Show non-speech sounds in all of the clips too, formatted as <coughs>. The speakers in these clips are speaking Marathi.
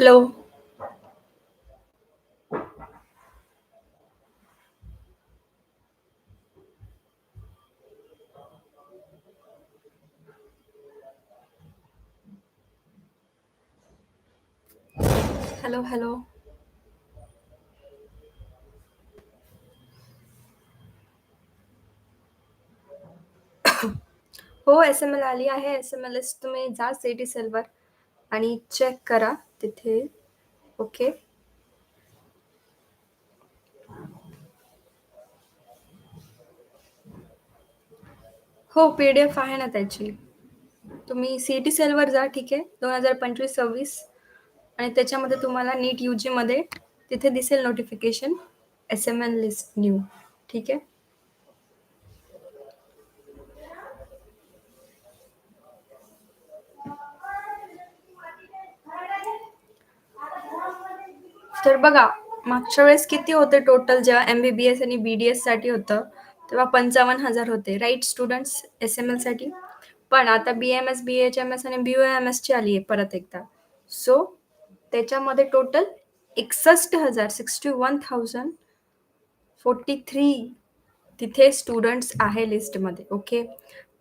Hello hello hello. <coughs> हो एस एम एल आली है। एस एम एल एस तुम्हें जा सी टी सेलवर। आणि चेक करा तिथे. ओके हो पी डी एफ आहे ना त्याची. तुम्ही सी टी सेलवर जा ठीक आहे? दोन हजार पंचवीस सव्वीस. आणि त्याच्यामध्ये तुम्हाला नीट यू जीमध्ये तिथे दिसेल notification S M L list new ठीक आहे? तर बघा मागच्या वेळेस किती होते टोटल जेव्हा एम बी बी एस आणि बी डी एससाठी होतं तेव्हा पंचावन्न हजार होते. राईट स्टुडंट्स एस एम एलसाठी पण आता B M S B H M S आणि बी ओ एम एसची आली आहे परत एकदा. सो त्याच्यामध्ये टोटल एकसष्ट हजार sixty one thousand forty three तिथे स्टुडंट्स आहे लिस्टमध्ये ओके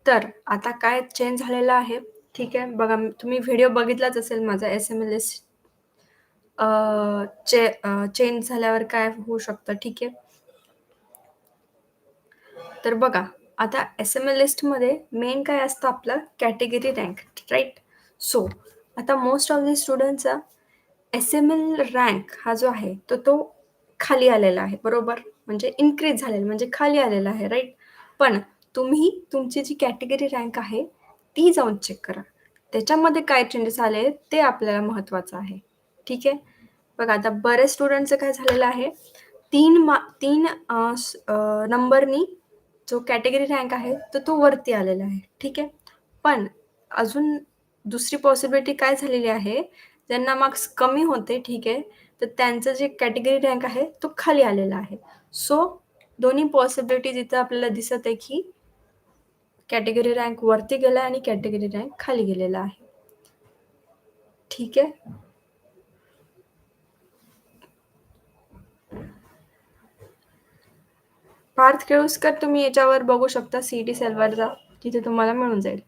तर आता काय चेंज झालेलं आहे? ठीक आहे बघा तुम्ही व्हिडिओ बघितलाच असेल माझा एस एम एल एस चे चेंज झाल्यावर काय होऊ शकतं? ठीक आहे. तर बघा आता एस एम एल लिस्टमध्ये मेन काय असतं आपलं? कॅटेगरी रँक राईट सो आता मोस्ट ऑफ दी स्टुडंटचा एस एम एल रँक हा जो आहे तो तो खाली आलेला आहे बरोबर? म्हणजे इन्क्रीज झालेला म्हणजे खाली आलेला आहे राईट पण तुम्ही तुमची जी कॅटेगरी रँक आहे ती जाऊन चेक करा. त्याच्यामध्ये काय चेंजेस आले ते आपल्याला महत्त्वाचं आहे. ठीक आहे? बघा आता बऱ्याच स्टुडंटचं काय झालेलं आहे? तीन मा तीन नंबरनी जो कॅटेगरी रँक आहे तर तो वरती आलेला आहे. ठीक आहे? पण अजून दुसरी पॉसिबिलिटी काय झालेली आहे? ज्यांना मार्क्स कमी होते ठीक आहे तर त्यांचं जे कॅटेगरी रँक आहे तो खाली आलेला आहे. सो दोन्ही पॉसिबिलिटीज इथं आपल्याला दिसत आहे की कॅटेगरी रँक वरती गेला आणि कॅटेगरी रँक खाली गेलेला आहे. ठीक आहे? पार्थ केळुसकर तुम्ही याच्यावर बघू शकता सी टी सेलवर जा तिथे तुम्हाला मिळून जाईल.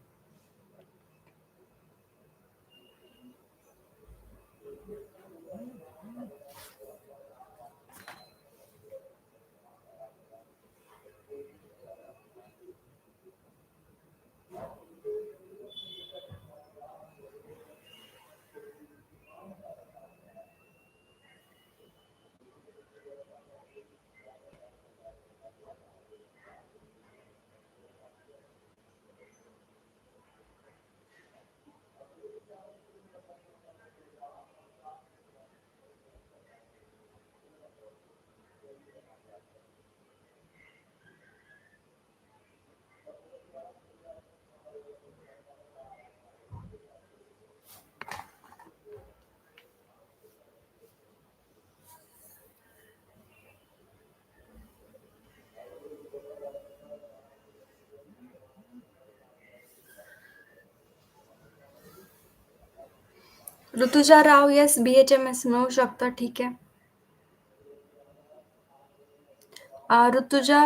Rutuja Rao yes B H M S मिळू शकतं ठीक आहे Rutuja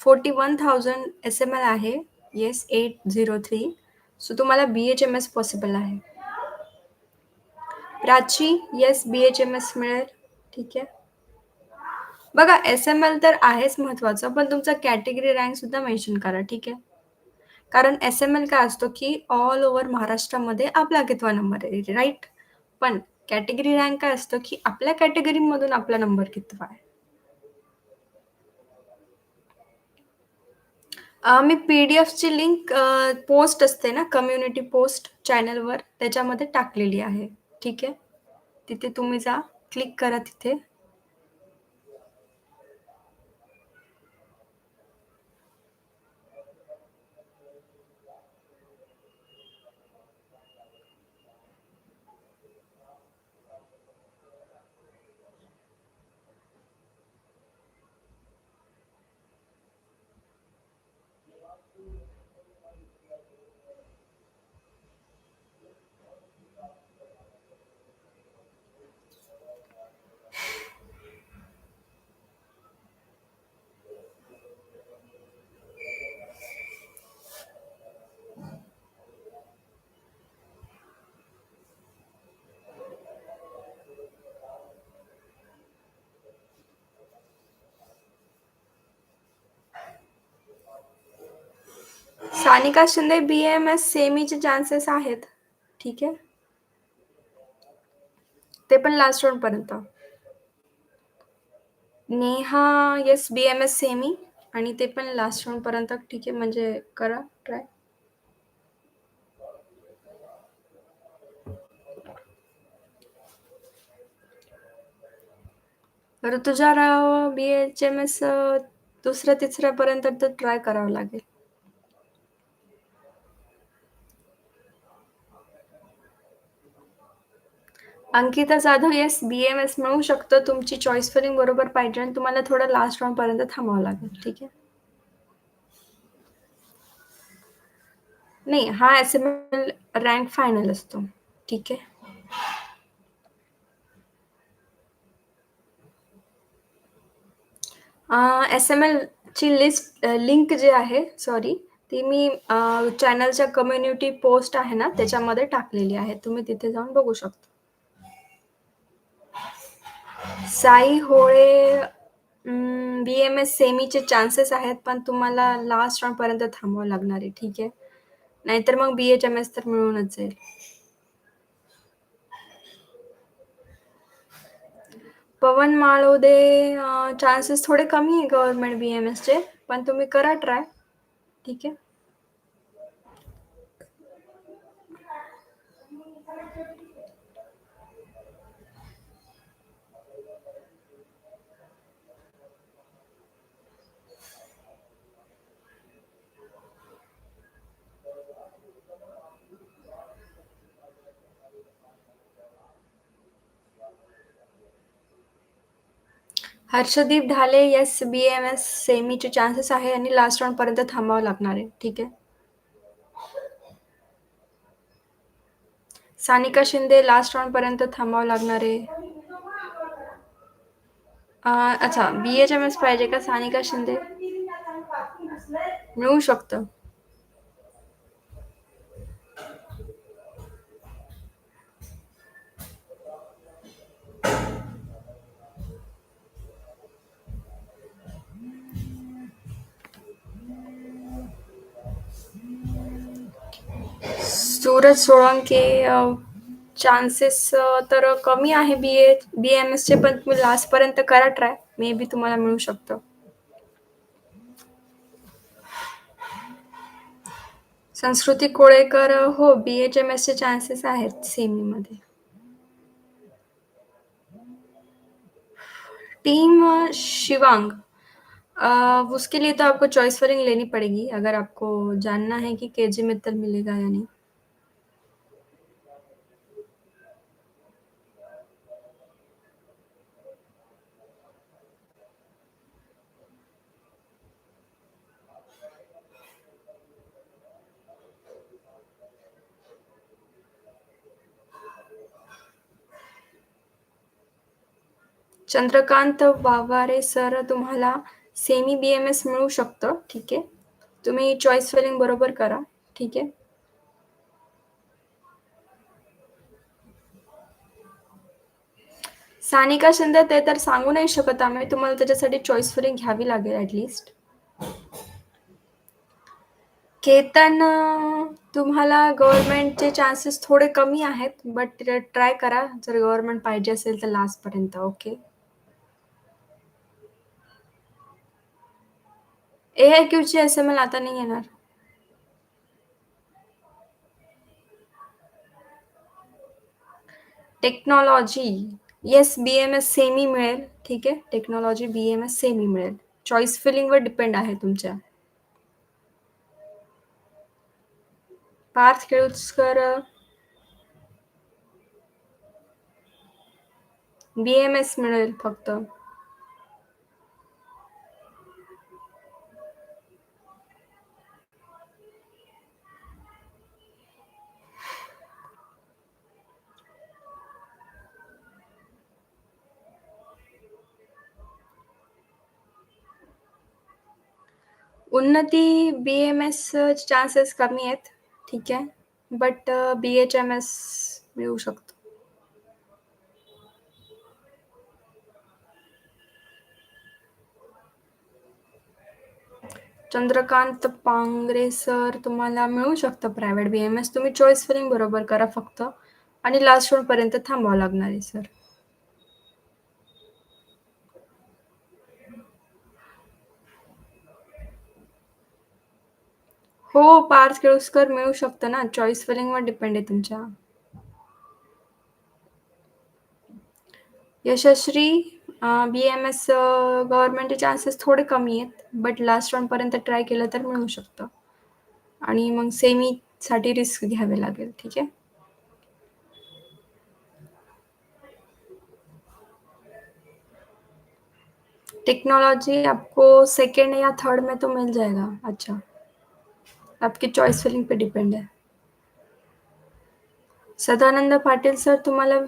forty one thousand S M L आहे yes eight zero three so तुम्हाला B H M S possible आहे. Prachi yes B H M S मिळेल ठीक आहे. बघा एस एम एल तर आहेच महत्त्वाचं पण तुमचा कॅटेगरी रँक सुद्धा मेन्शन करा ठीक आहे. कारण एस एम एल काय असतो की ऑल ओव्हर महाराष्ट्रामध्ये आपला कितवा नंबर आहे राईट पण कॅटेगरी रँक काय असतं की आपल्या कॅटेगरीमधून आपला नंबर कितवा आहे? मी पी डी एफची लिंक पोस्ट असते ना कम्युनिटी पोस्ट चॅनलवर त्याच्यामध्ये टाकलेली आहे. ठीक आहे? तिथे तुम्ही जा क्लिक करा तिथे. Sanika Shinde B M S सेमीचे chances आहेत. ठीक आहे? ते पण लास्ट राऊंड पर्यंत. Neha yes B M S semi आणि ते पण लास्ट राऊंड पर्यंत. ठीक आहे म्हणजे करा try Rutuja Rao B H M S दुसऱ्या तिसऱ्यापर्यंत तर ट्राय करावं लागेल. Ankita Jadhav yes B M S मिळू शकतं. तुमची चॉईस फिलिंग बरोबर पाहिजे आणि तुम्हाला थोडं लास्ट राऊंड पर्यंत थांबावं लागेल. ठीक आहे? नाही हा S M L rank final असतो. ठीक आहे? एस एम एल ची लिस्ट लिंक जे आहे सॉरी ती मी चॅनलच्या कम्युनिटी पोस्ट आहे ना त्याच्यामध्ये टाकलेली आहे. तुम्ही तिथे जाऊन बघू शकता. Sai Hole B M S सेमीचे chances आहेत पण तुम्हाला लास्ट राऊंड पर्यंत थांबावं लागणार आहे ठीक आहे? नाहीतर मग बी एच एम एस तर मिळूनच जाईल. पवन माळोदे चान्सेस थोडे कमी आहे गव्हर्नमेंट बी एम एसचे पण तुम्ही करा ट्राय ठीक आहे? Harshdeep Dhale yes B M S सेमीचे chances आहे आणि लास्ट राऊंड पर्यंत थांबावं लागणार आहे. ठीक आहे? सानिका शिंदे लास्ट राऊंड पर्यंत थांबावं लागणार आहे. अच्छा बी एच एम एस पाहिजे का सानिका शिंदे? मिळू शकतं. सूरज सोळंके चान्सेस तर कमी आहे बी ए बी एम एसचे पण तुम्ही लास्टपर्यंत करा ट्राय मे बी तुम्हाला मिळू शकतं. संस्कृती कोळेकर, हो बी एच एम एसचे चान्सेस आहेत सेमीमध्ये टीम शिवांग. उसके लिए तो आपको चॉइस फरिंग लेनी पड़ेगी. अगर आपको जानना है कि के जी मित्तल मिलेगा या नहीं. चंद्रकांत वावारे सर तुम्हाला सेमी बी एम एस मिळू शकतं. ठीक? आहे तुम्ही चॉईस फिलिंग बरोबर करा. ठीक? आहे सानिका शिंदे ते तर सांगू नाही शकत आम्ही. तुम्हाला त्याच्यासाठी चॉईस फिलिंग घ्यावी लागेल ॲटलिस्ट केतन तुम्हाला गव्हर्नमेंटचे चान्सेस थोडे कमी आहेत बट ट्राय करा. जर गव्हर्नमेंट पाहिजे असेल तर लास्टपर्यंत ओके ए क्यूची एस एम एल आता नाही येणार technology yes B M S semi मिळेल ठीक आहे technology B M S semi मिळेल। चॉईस फिलिंगवर डिपेंड आहे तुमच्या। Parth Keluskar B M S मिळेल फक्त। उन्नती बी एम एस चान्सेस कमी आहेत ठीक आहे. But B H M S मिळू शकतो. चंद्रकांत पांगरे सर तुम्हाला मिळू शकतं प्रायव्हेट बी एम एस तुम्ही चॉईस फिलिंग बरोबर करा फक्त. आणि लास्ट पर्यंत थांबावं लागणार आहे सर हो पार्थ केळुसकर मिळू शकतं ना. चॉईस फिलिंगवर डिपेंड आहे तुमच्या. यशश्री बी एम एस गव्हर्नमेंटचे चान्सेस थोडे कमी आहेत बट लास्ट राऊंडपर्यंत ट्राय केलं तर मिळू शकतं. आणि मग सेमीसाठी रिस्क घ्यावे लागेल ठीक आहे? टेक्नोलॉजी आपको सेकेंड या थर्ड में तो मिल जाएगा. अच्छा. आपकी चॉईस फिलिंग पे डिपेंड आहे सदानंद पाटील सर तुम्हाला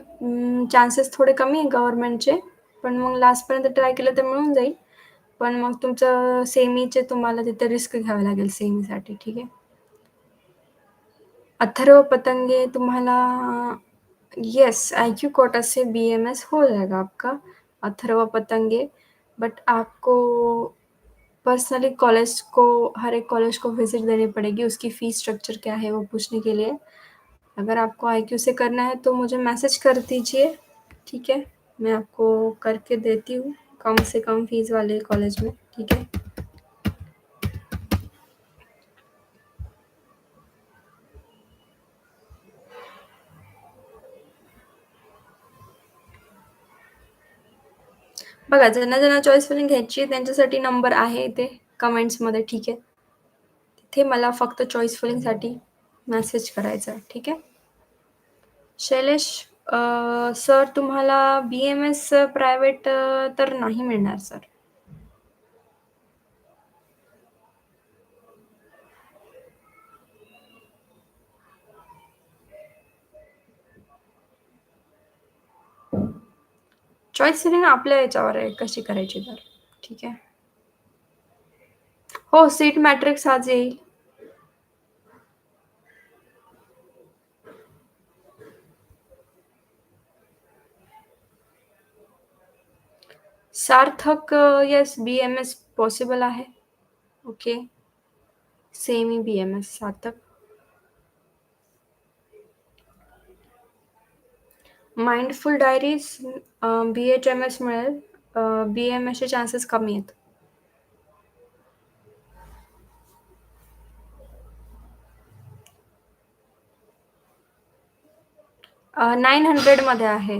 चान्सेस थोडे कमी आहे गव्हर्नमेंटचे पण मग लास्टपर्यंत ट्राय केलं तर मिळून जाईल. पण मग तुमचं सेमीचे तुम्हाला तिथे रिस्क घ्यावे लागेल सेमीसाठी ठीक आहे? अथर्व पतंगे तुम्हाला येस आई क्यू कोटा से बी एम एस हो जाएगा आपका अथर्व पतंगे बट आपको पर्सनली कॉलेज को, हर एक कॉलेज को विज़िट देनी पड़ेगी, उसकी फ़ीस स्ट्रक्चर क्या है वो पूछने के लिए। अगर आपको आई क्यू से करना है तो मुझे मैसेज कर दीजिए, ठीक है? मैं आपको करके देती हूँ, कम से कम फ़ीस वाले कॉलेज में, ठीक है? बघा ज्यांना ज्यांना चॉईस फिलिंग घ्यायची आहे त्यांच्यासाठी नंबर आहे इथे कमेंट्समध्ये ठीक आहे. तिथे मला फक्त चॉईस फिलिंगसाठी मेसेज करायचा आहे ठीक आहे. शैलेश सर तुम्हाला बी एम एस प्रायव्हेट तर नाही मिळणार सर चॉईस फिलिंग आपल्या याच्यावर आहे, कशी करायची तर. ठीक आहे? हो सीट मॅट्रिक्स आज येईल. Sarthak yes B M S possible आहे. Okay semi B M S Sarthak. Mindful diaries B H M S मिळेल बी एम एसचे चान्सेस कमी आहेत. नाईन हंड्रेडमध्ये आहे.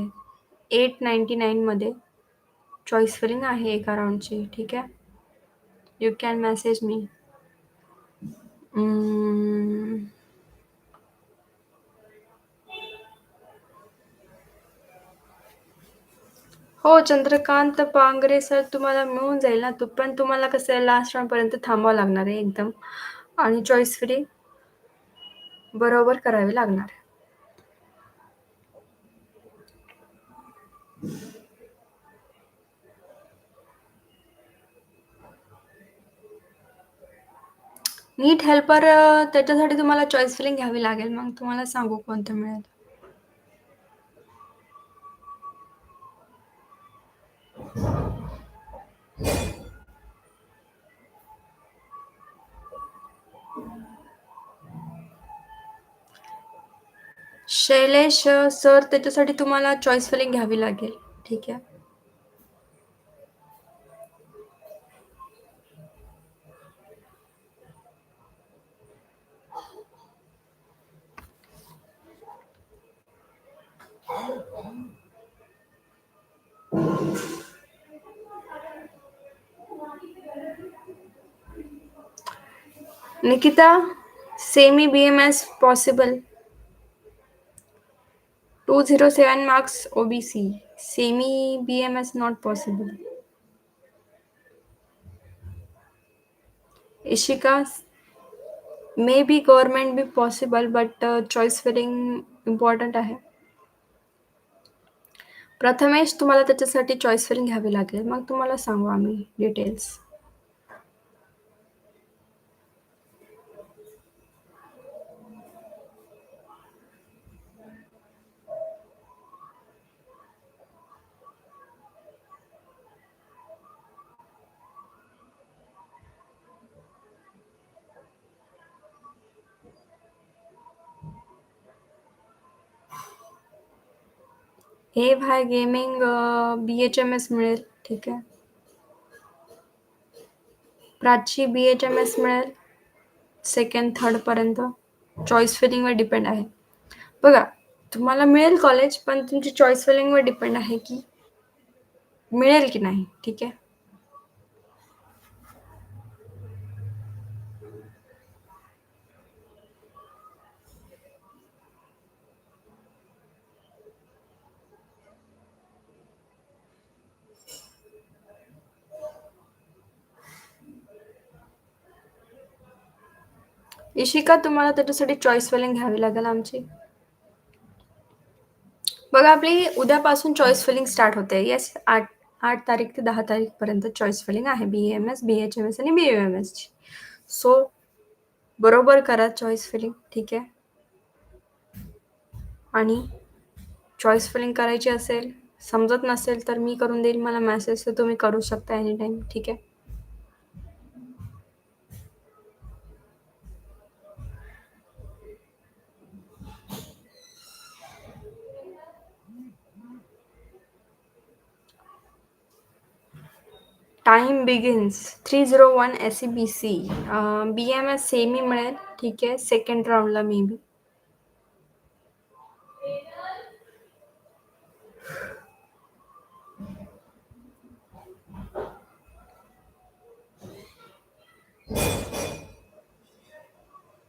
एट नाईन्टी नाईनमध्ये चॉईस फिलिंग आहे एका राऊंडची ठीक आहे? यू कॅन मेसेज मी हो चंद्रकांत पांगरे सर तुम्हाला मिळून जाईल ना. तू पण तुम्हाला कसं आहे लास्ट राऊंडपर्यंत थांबावं लागणार आहे एकदम. आणि चॉईस फ्री बरोबर करावी लागणार आहे. नीट हेल्पर त्याच्यासाठी तुम्हाला चॉईस फिलिंग घ्यावी लागेल. मग तुम्हाला सांगू कोणतं मिळेल. शैलेश सर त्याच्यासाठी तुम्हाला चॉईस फिलिंग घ्यावी लागेल ठीक आहे Thank you. B M S possible two zero seven marks O B C semi B M S not possible Ishika maybe government be possible but choice important आहे. प्रथमेश तुम्हाला त्याच्यासाठी चॉईस फिलिंग घ्यावी लागेल. मग तुम्हाला सांगू आम्ही डिटेल्स हे भाय gaming B H M S मिळेल ठीक आहे. Prachi B H M S मिळेल सेकंड थर्डपर्यंत चॉईस फिलिंगवर डिपेंड आहे. बघा तुम्हाला मिळेल कॉलेज पण तुमची चॉईस फिलिंगवर डिपेंड आहे की मिळेल की नाही ठीक आहे. इशिका तुम्हाला त्याच्यासाठी चॉईस फिलिंग घ्यावी लागेल आमची. बघा आपली उद्यापासून चॉईस फिलिंग स्टार्ट होते. येस आठ आठ तारीख ते दहा तारीखपर्यंत चॉईस फिलिंग आहे. B M S B H M S आणि बी यू एम एसची सो बरोबर करा चॉईस फिलिंग ठीक आहे? आणि चॉईस फिलिंग करायची असेल समजत नसेल तर मी करून देईल मला मेसेज तर तुम्ही करू शकता एनी टाईम ठीक आहे? Time begins three zero one S C B C B M S semi मिळेल ठीक आहे सेकंड राऊंडला मे बी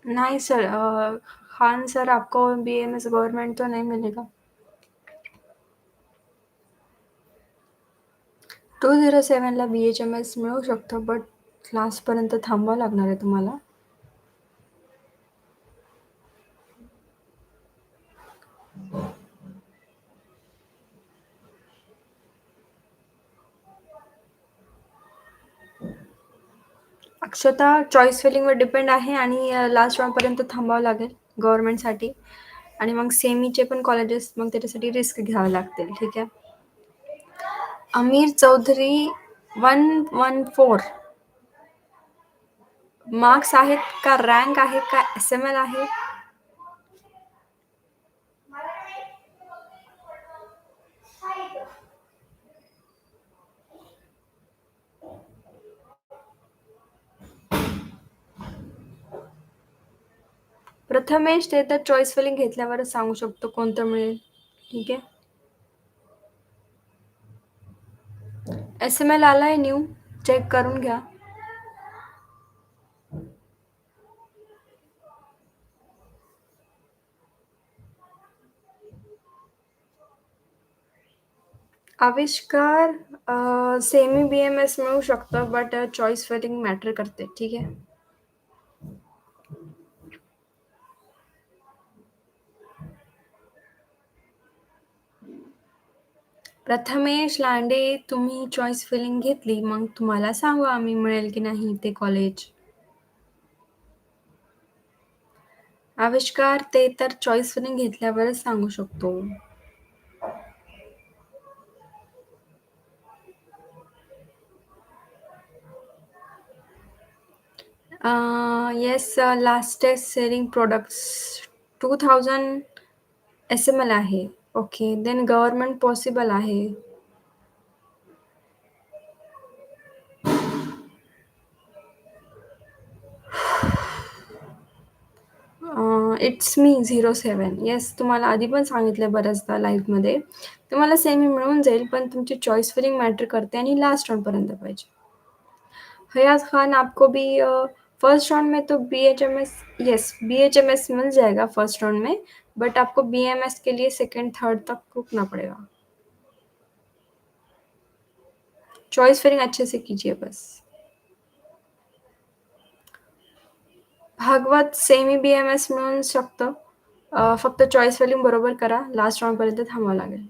नहीं सर खान सर, आपको बी एम एस गवर्नमेंट तो नहीं मिलेगा। टू झिरो सेवनला बी एच एम एस मिळू शकतं बट क्लासपर्यंत थांबावं लागणार आहे तुम्हाला. अक्षता चॉईस फिलिंगवर डिपेंड आहे आणि लास्ट राऊंडपर्यंत थांबावं लागेल गव्हर्नमेंटसाठी आणि मग सेमीचे पण कॉलेजेस मग त्याच्यासाठी रिस्क घ्यावे लागतील ठीक आहे? Amir Chaudhary one one four. Marks आहेत का? रँक आहे का? एस एम एल आहे. प्रथमेश ते तर चॉईस फिलिंग घेतल्यावरच सांगू शकतो कोणतं मिळेल. ठीक आहे? एस एम एल आला है न्यू चेक करून घ्या आविष्कार सेमी बी एम एस मिळू शकतं बट चॉईस फिलिंग मॅटर करते, ठीक आहे प्रथमेश लांडे तुम्ही चॉईस फिलिंग घेतली मग तुम्हाला सांगू आम्ही मिळेल की नाही ते कॉलेज आविष्कार ते तर चॉईस फिलिंग घेतल्यावरच सांगू शकतो. Yes last test selling products two thousand S M L आहे. ओके देन गव्हर्नमेंट पॉसिबल आहे. It's me zero seven yes तुम्हाला आधी पण सांगितलं बऱ्याचदा लाईव्हमध्ये तुम्हाला सेमी मिळून जाईल पण तुमची चॉईस फिलिंग मॅटर करते आणि लास्ट राउंडपर्यंत पाहिजे. हयाज खान आपको भी uh, फर्स्ट राउंड में तो B H M S yes B H M S mill जाएगा फर्स्ट राउंड में. बट आपको बी एम एस के लिए सेकेंड थर्ड तक रुकना पड़ेगा। चॉइस फिलिंग अच्छे से कीजिए बस। Bhagwat semi B M S मिळून शकतं फक्त चॉईस व्हॅल्यू बरोबर करा। लास्ट राऊंडपर्यंत थांबावं लागेल।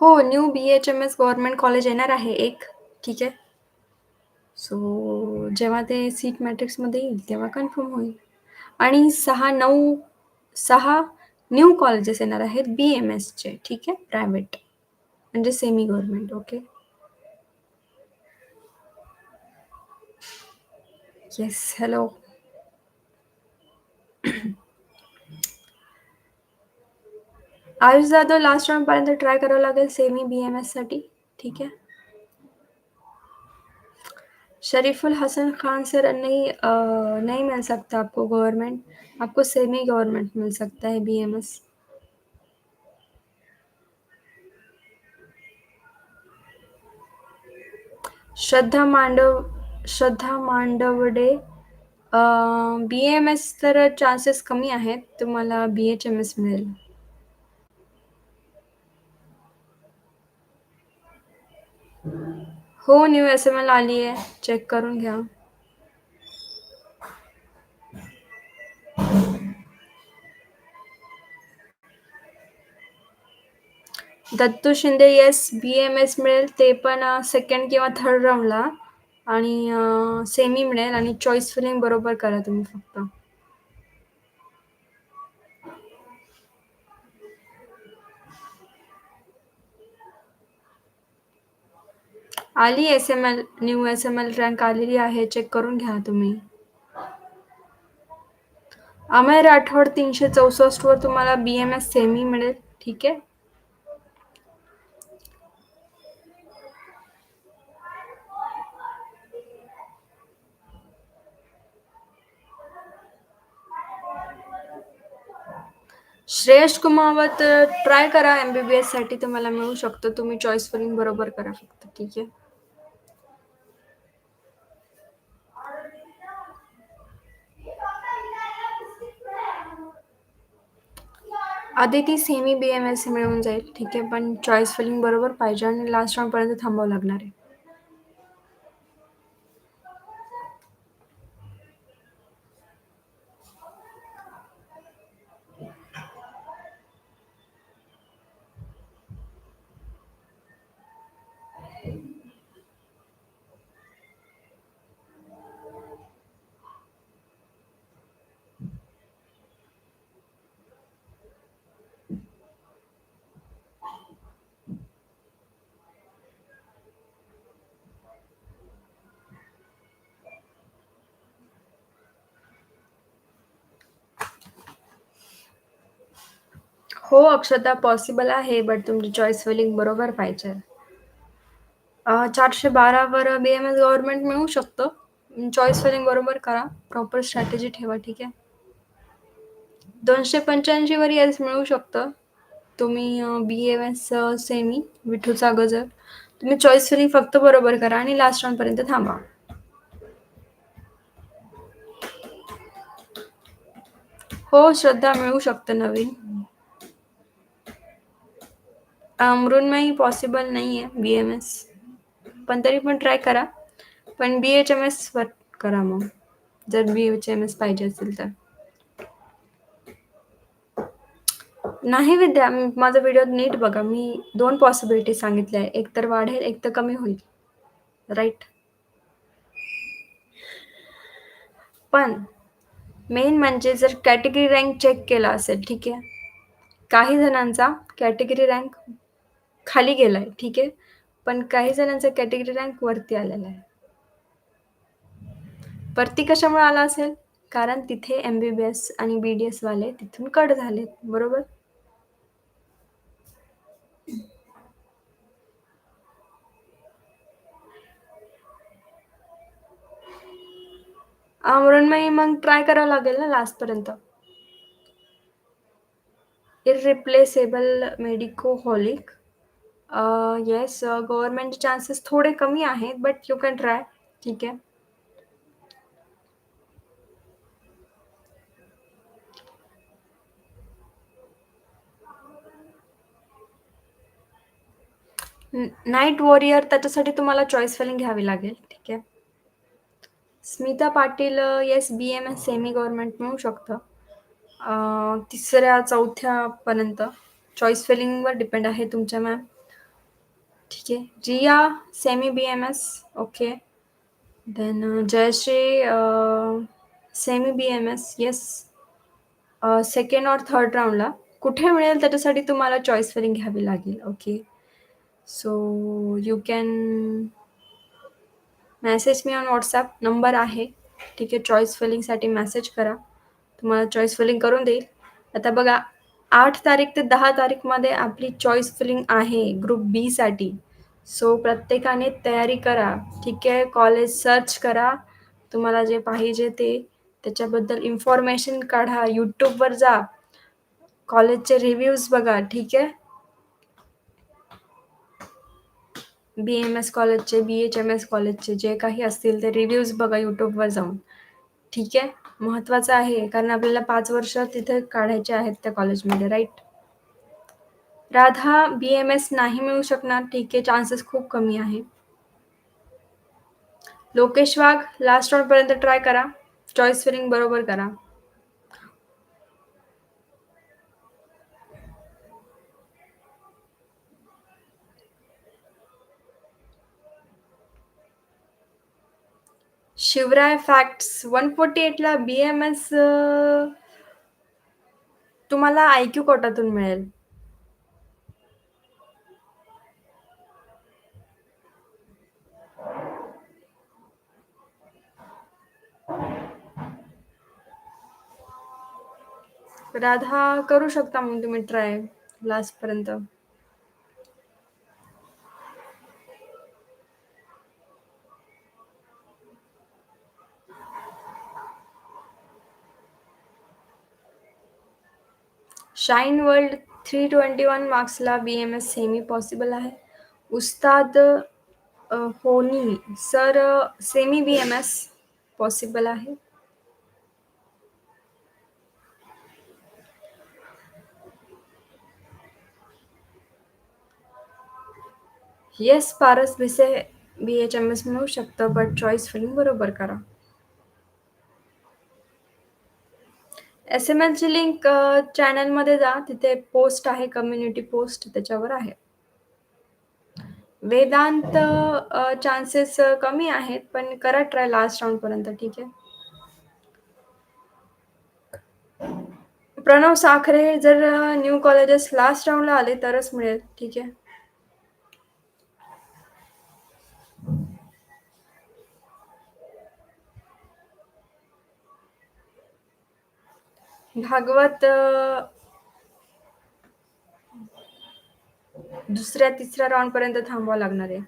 हो new B H M S government college येणार आहे एक ठीक आहे? सो जेव्हा ते सीट मॅट्रिक्समध्ये येईल तेव्हा कन्फर्म होईल. आणि सहा नऊ सहा न्यू कॉलेजेस येणार आहेत बी एम एसचे ठीक आहे? प्रायव्हेट म्हणजे semi government okay yes hello Ayush Jadhav last राऊंडपर्यंत try करावं लागेल सेमी बी एम एससाठी ठीक आहे? शरीफुल हसन खान सर नहीं अ, नहीं मिल सकता आपको गवर्नमेंट आपको सेमी गवर्नमेंट मिल सकता है BMS Shraddha Mandav Shraddha Mandavde B M S तर चान्सेस कमी आहेत तुम्हाला बी एच एम एस मिळेल. हो न्यू एस एम एल आली आहे. चेक करून घ्या. Dattu Shinde yes B M S मिळेल. ते पण सेकंड किंवा थर्ड राऊंडला आणि सेमी मिळेल. आणि चॉईस फिलिंग बरोबर करा तुम्ही फक्त. आली S M L new S M L rank आलेली आहे चेक करून घ्या तुम्ही. अमय राठोड तीनशे चौसष्ट वर तुम्हाला बी एम एस सेमी मिळेल ठीक आहे? श्रेयश कुमावत ट्राय करा एम बी बी एससाठी तुम्हाला मिळू शकतो. तुम्ही चॉईस फिलिंग बरोबर करा फक्त ठीक आहे? Aditi semi B M S मिळून जाईल. ठीक आहे पण चॉईस फिलिंग बरोबर पाहिजे आणि लास्ट राऊंडपर्यंत थांबावं लागणार आहे. हो अक्षता पॉसिबल आहे बट तुमची चॉईस फिलिंग बरोबर पाहिजे. चारशे बारावर बी एम एस गव्हर्नमेंट मिळू शकतं. चॉईस फिलिंग बरोबर करा. प्रॉपर स्ट्रॅटेजी ठेवा ठीक आहे? दोनशे पंच्याऐंशीवर येस मिळू शकतं. तुम्ही बी एम एस सेमी विठूचा गजर. तुम्ही चॉईस फिलिंग फक्त बरोबर करा आणि लास्ट राऊंडपर्यंत थांबा. हो श्रद्धा मिळू शकतं नवीन. अ, मृण्मयी पॉसिबल नाही आहे बी एम एस पण तरी पण ट्राय करा पण बी एच एम एसवर करा मग जर बी एच एम एस पाहिजे असेल तर। नाही विद्या माझा व्हिडिओ नीट बघा मी दोन पॉसिबिलिटी सांगितल्या आहे एक तर वाढेल एक तर कमी होईल राईट पण मेन म्हणजे जर कॅटेगरी रँक चेक केला असेल ठीक आहे? काही जणांचा कॅटेगरी रँक खाली गेलाय ठीक आहे? पण काही जणांचा कॅटेगरी रँक वरती आलेला आहे. वरती कशामुळे आला असेल? कारण तिथे एम बी बी एस आणि बी डी एस वाले तिथून कट झालेत बरोबर? मृण्मयी मग ट्राय करावं लागेल ना लास्टपर्यंत इरिप्लेसेबल मेडिको हॉलिक येस गव्हर्नमेंटचे चान्सेस थोडे कमी आहेत बट यू कॅन ट्राय ठीक आहे. नाईट वॉरियर त्याच्यासाठी तुम्हाला चॉईस फिलिंग घ्यावी लागेल. ठीक आहे. Smita Patil yes B M S semi government मिळू शकतं. तिसऱ्या चौथ्यापर्यंत. चॉईस फिलिंगवर डिपेंड आहे तुमच्या मॅम ठीक आहे. Jiya semi B M S okay then Jayashree semi B M S yes second और थर्ड राऊंडला कुठे मिळेल त्याच्यासाठी तुम्हाला चॉईस फिलिंग घ्यावी लागेल okay so you can message me on WhatsApp number आहे. ठीक आहे चॉईस फिलिंगसाठी मेसेज करा. तुम्हाला चॉईस फिलिंग करून देईल. आता बघा आठ तारीख ते दहा तारीखमध्ये आपली चॉईस फिलिंग आहे ग्रुप बीसाठी. सो प्रत्येकाने तयारी करा. ठीक आहे. कॉलेज सर्च करा. तुम्हाला जे पाहिजे ते. त्याच्याबद्दल इन्फॉर्मेशन काढा. यूट्यूबवर जा. कॉलेजचे रिव्ह्यूज बघा. ठीक आहे. बी-एम-एस कॉलेजचे, बी-एच-एम-एस कॉलेजचे जे काही असतील ते रिव्ह्यूज बघा यूट्यूबवर जाऊन. ठीक आहे. महत्त्वाचं आहे कारण आपल्याला पाच वर्ष तिथे काढायचे आहेत त्या कॉलेजमध्ये राईट राधा बी-एम-एस नाही मिळू शकणार. ठीक आहे. चान्सेस खूप कमी आहे. लोकेश वाघ लास्ट राउंडपर्यंत ट्राय करा. चॉईस फिलिंग बरोबर करा. शिवराय फॅक्ट्स 148 ला बी-एम-एस तुम्हाला आय-क्यू कोटातून मिळेल. राधा करू शकता मग तुम्ही ट्राय लास्टपर्यंत. शाईन वर्ल्ड 321 मार्क्सला बी-एम-एस सेमी पॉसिबल आहे. उस्ताद अ, Honi sir semi BMS possible आहे. येस पारस भिसे बी-एच-एम-एस मिळू शकतं बट चॉईस फिलिंग बरोबर करा. एस-एम-एलची लिंक अ, चॅनलमध्ये जा. तिथे पोस्ट आहे कम्युनिटी पोस्ट त्याच्यावर आहे. वेदांत अ, चान्सेस कमी आहेत पण करा ट्राय लास्ट राउंडपर्यंत. ठीक आहे. प्रणव साखरे जर न्यू कॉलेजेस लास्ट राऊंडला आले तरच मिळेल. ठीक आहे. भागवत अ, दुसऱ्या-तिसऱ्या राउंडपर्यंत थांबावं लागणार आहे.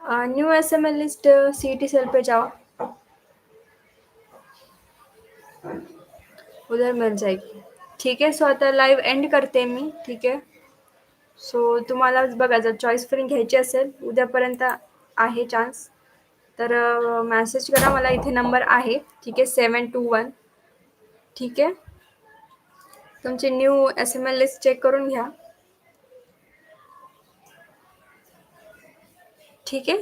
अ, new SML list CET cell पे जाओ. उधर मिल जाएगी. ठीक आहे. सो आता लाईव्ह एंड करते मी. ठीक आहे. सो तुम्हाला बघा जर चॉईस फिलिंग घ्यायची असेल उद्यापर्यंत आहे चान्स. तर मॅसेज करा मला इथे नंबर आहे. ठीक आहे. 721 ठीक आहे. तुमची न्यू एस-एम-एल लिस्ट चेक करून घ्या. ठीक आहे.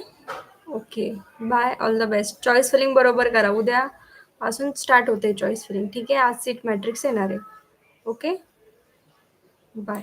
Okay. Bye. All the best. Choice filling बरोबर करा. उद्यापासून स्टार्ट होते चॉईस फिलिंग. ठीक आहे. आज सीट मॅट्रिक्स येणार आहे. ओके. बाय.